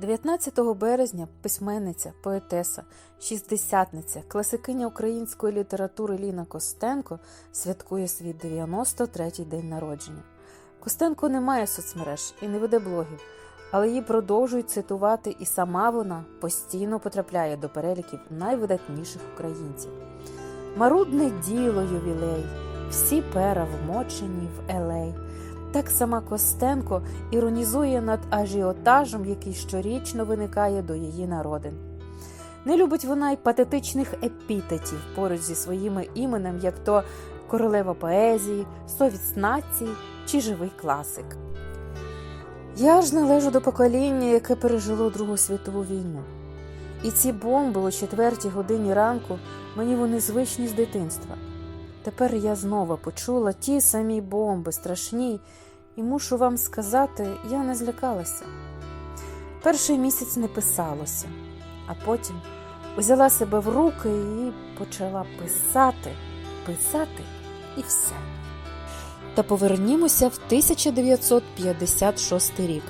19 березня письменниця, поетеса, шістдесятниця, класикиня української літератури Ліна Костенко святкує свій 93-й день народження. Костенко не має соцмереж і не веде блогів, але її продовжують цитувати, і сама вона постійно потрапляє до переліків найвидатніших українців. Марудне діло ювілей, всі пера вмочені в елей. Так сама Костенко іронізує над ажіотажем, який щорічно виникає до її народин. Не любить вона й патетичних епітетів поруч зі своїми іменем, як то королева поезії, совість нації чи живий класик. Я ж належу до покоління, яке пережило Другу світову війну. І ці бомби о четвертій годині ранку мені вони звичні з дитинства. Тепер я знову почула ті самі бомби, страшні, і мушу вам сказати, я не злякалася. Перший місяць не писалося, а потім взяла себе в руки і почала писати, писати і все. Та повернімося в 1956 рік,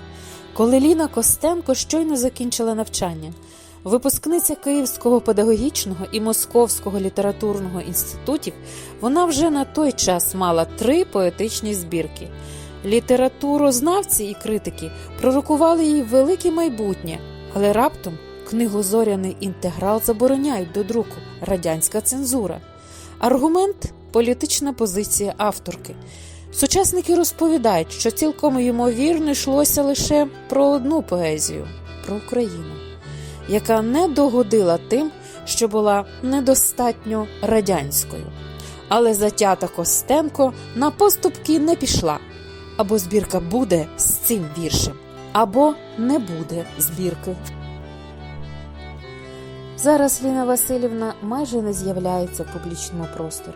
коли Ліна Костенко щойно закінчила навчання. Випускниця Київського педагогічного і Московського літературного інститутів, вона вже на той час мала три поетичні збірки. Літературознавці і критики пророкували їй велике майбутнє, але раптом книгу Зоряний інтеграл забороняють до друку радянська цензура. Аргумент політична позиція авторки. Сучасники розповідають, що цілком ймовірно йшлося лише про одну поезію про Україну яка не догодила тим, що була недостатньо радянською. Але затята Костенко на поступки не пішла. Або збірка буде з цим віршем, або не буде збірки. Зараз Ліна Васильівна майже не з'являється в публічному просторі,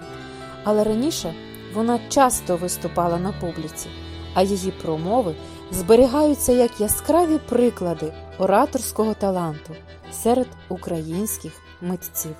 але раніше вона часто виступала на публіці, а її промови зберігаються як яскраві приклади ораторського таланту серед українських митців.